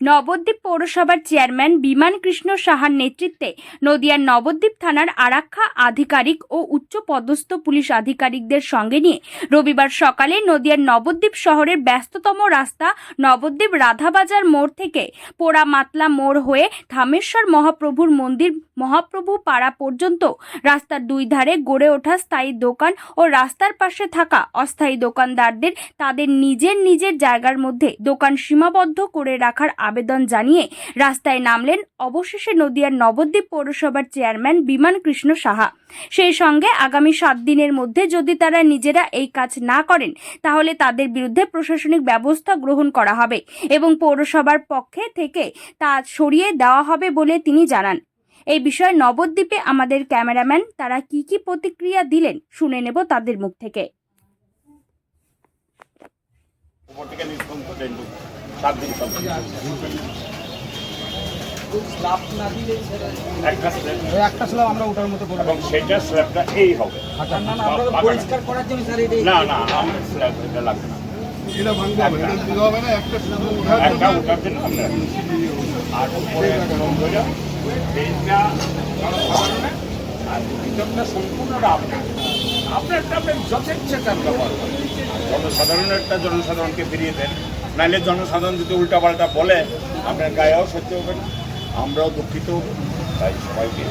নবদ্বীপ পৌরসভার চেয়ারম্যান বিমান কৃষ্ণ সাহার নেতৃত্বে নদিয়ার নবদ্বীপ থানার আরাক্ষা আধিকারিক ও উচ্চ পদস্থ পুলিশ আধিকারিকদের সঙ্গে নিয়ে রবিবার সকালে নদিয়ার নবদ্বীপ শহরের ব্যস্ততম রাস্তা নবদ্বীপ রাধাবাজার মোড় থেকে পোড়া মাতলা মোড় হয়ে ধামেশ্বর মহাপ্রভুর মন্দির, মহাপ্রভু পাড়া পর্যন্ত রাস্তার দুই ধারে গড়ে ওঠা স্থায়ী দোকান ও রাস্তার পাশে থাকা অস্থায়ী দোকানদারদের তাদের নিজের নিজের জায়গার মধ্যে দোকান সীমাবদ্ধ করে রাখার আবেদন জানিয়ে রাস্তায় নামলেন অবশেষে নদিয়ার নবদ্বীপ পৌরসভার চেয়ারম্যান বিমান কৃষ্ণ সাহা। সেই সঙ্গে আগামী সাত দিনের মধ্যে যদি তারা নিজেরা এই কাজ না করেন, তাহলে তাদের বিরুদ্ধে প্রশাসনিক ব্যবস্থা গ্রহণ করা হবে এবং পৌরসভার পক্ষে থেকে তা সরিয়ে দেওয়া হবে বলে তিনি জানান। এই বিষয়ে নবদ্বীপে আমাদের ক্যামেরাম্যান তারা কি কি প্রতিক্রিয়া দিলেন শুনে নেব তাদের মুখ থেকে উপর থেকে নিচ পর্যন্ত সাত দিন সব একটা স্ল্যাব। একটা আমরা ওটার মতো করে এবং সেটা স্ল্যাবটা এই হবে। না না আমরা পরিষ্কার করার জন্য স্যার এটাই না না আমার স্ল্যাব এটা লাগবে না। এটা ভাঙতে হবে এটা দিতে হবে না একটা ওঠার একটা জন্য। ওঠার জন্য আমরা আর উপরে কলম ধরে এইটা আর ভিতরটা সম্পূর্ণটা আপনার। আপনারটা আপনি যথেচ্ছ চান ব্যবহার করেন। আর জনসাধারণেরটা জনসাধারণকে ফিরিয়ে দেন। নাহলে জনসাধারণ যদি উল্টাপাল্টা বলে, আপনার গায়েও সহ্য হবেন আমরাও দুঃখিত। তাই সবাইকে